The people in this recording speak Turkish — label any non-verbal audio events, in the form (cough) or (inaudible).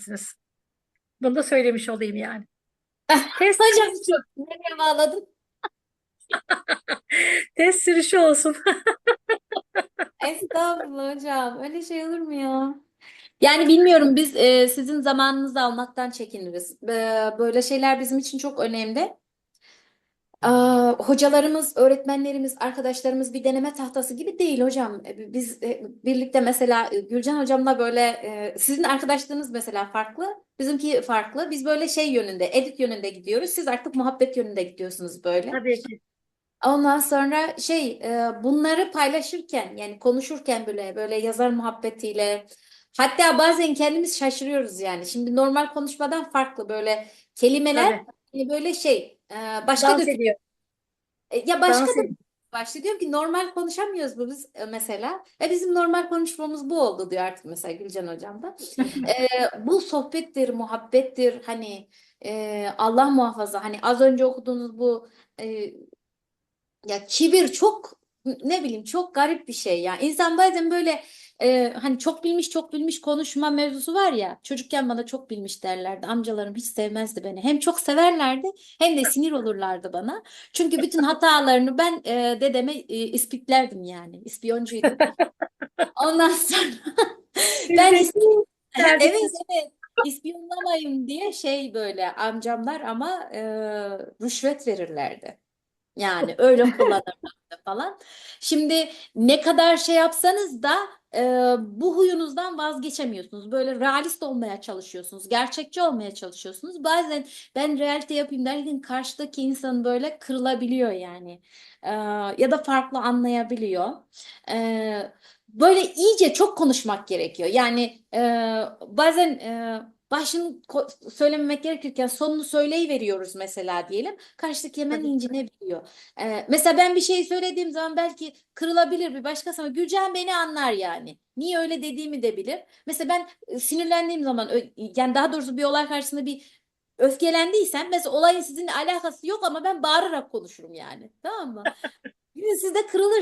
misiniz? Bunu da söylemiş olayım yani. (laughs) Test, Hocam çok nereye bağladın? (laughs) test sürüşü olsun. (laughs) Estağfurullah hocam. Öyle şey olur mu ya? Yani bilmiyorum biz e, sizin zamanınızı almaktan çekiniriz. E, böyle şeyler bizim için çok önemli. Aa, hocalarımız, öğretmenlerimiz, arkadaşlarımız bir deneme tahtası gibi değil hocam. E, Biz e, birlikte mesela e, Gülcan hocamla böyle e, sizin arkadaşlığınız mesela farklı, bizimki farklı. Biz böyle şey yönünde, edit yönünde gidiyoruz. Siz artık muhabbet yönünde gidiyorsunuz böyle. Tabii ki. Ondan sonra şey e, bunları paylaşırken yani konuşurken bile böyle yazar muhabbetiyle hatta bazen kendimiz şaşırıyoruz yani. Şimdi normal konuşmadan farklı böyle kelimeler Tabii. hani böyle şey e, başka Dans döküm ediyor. e, Ya başka Dans da ediyor. başta diyorum ki normal konuşamıyoruz bu biz e, mesela. E bizim normal konuşmamız bu oldu diyor artık mesela Gülcan hocam da. (laughs) E, bu sohbettir, muhabbettir hani e, Allah muhafaza hani az önce okuduğunuz bu e, ya kibir çok ne bileyim çok garip bir şey ya. İnsan bazen böyle e, hani çok bilmiş çok bilmiş konuşma mevzusu var ya. Çocukken bana çok bilmiş derlerdi. Amcalarım hiç sevmezdi beni. Hem çok severlerdi hem de sinir olurlardı bana. Çünkü bütün hatalarını ben e, dedeme e, ispiklerdim yani. İspiyoncuydum. (laughs) Ondan sonra ben de Evet evet ispiyonlamayın diye şey böyle amcamlar ama e, rüşvet verirlerdi. Yani öyle kullanırlardı falan. Şimdi ne kadar şey yapsanız da e, bu huyunuzdan vazgeçemiyorsunuz. Böyle realist olmaya çalışıyorsunuz. Gerçekçi olmaya çalışıyorsunuz. Bazen ben realite yapayım derken karşıdaki insan böyle kırılabiliyor yani. E, ya da farklı anlayabiliyor. E, böyle iyice çok konuşmak gerekiyor. Yani e, bazen e, başını söylememek gerekirken sonunu söyleyiveriyoruz mesela diyelim. Karşıdaki hemen incinebiliyor. Ee, mesela ben bir şey söylediğim zaman belki kırılabilir bir başkası ama Gülcan beni anlar yani. Niye öyle dediğimi de bilir. Mesela ben e, sinirlendiğim zaman yani daha doğrusu bir olay karşısında bir öfkelendiysem mesela olayın sizinle alakası yok ama ben bağırarak konuşurum yani. Tamam mı? (laughs) Siz de kırılır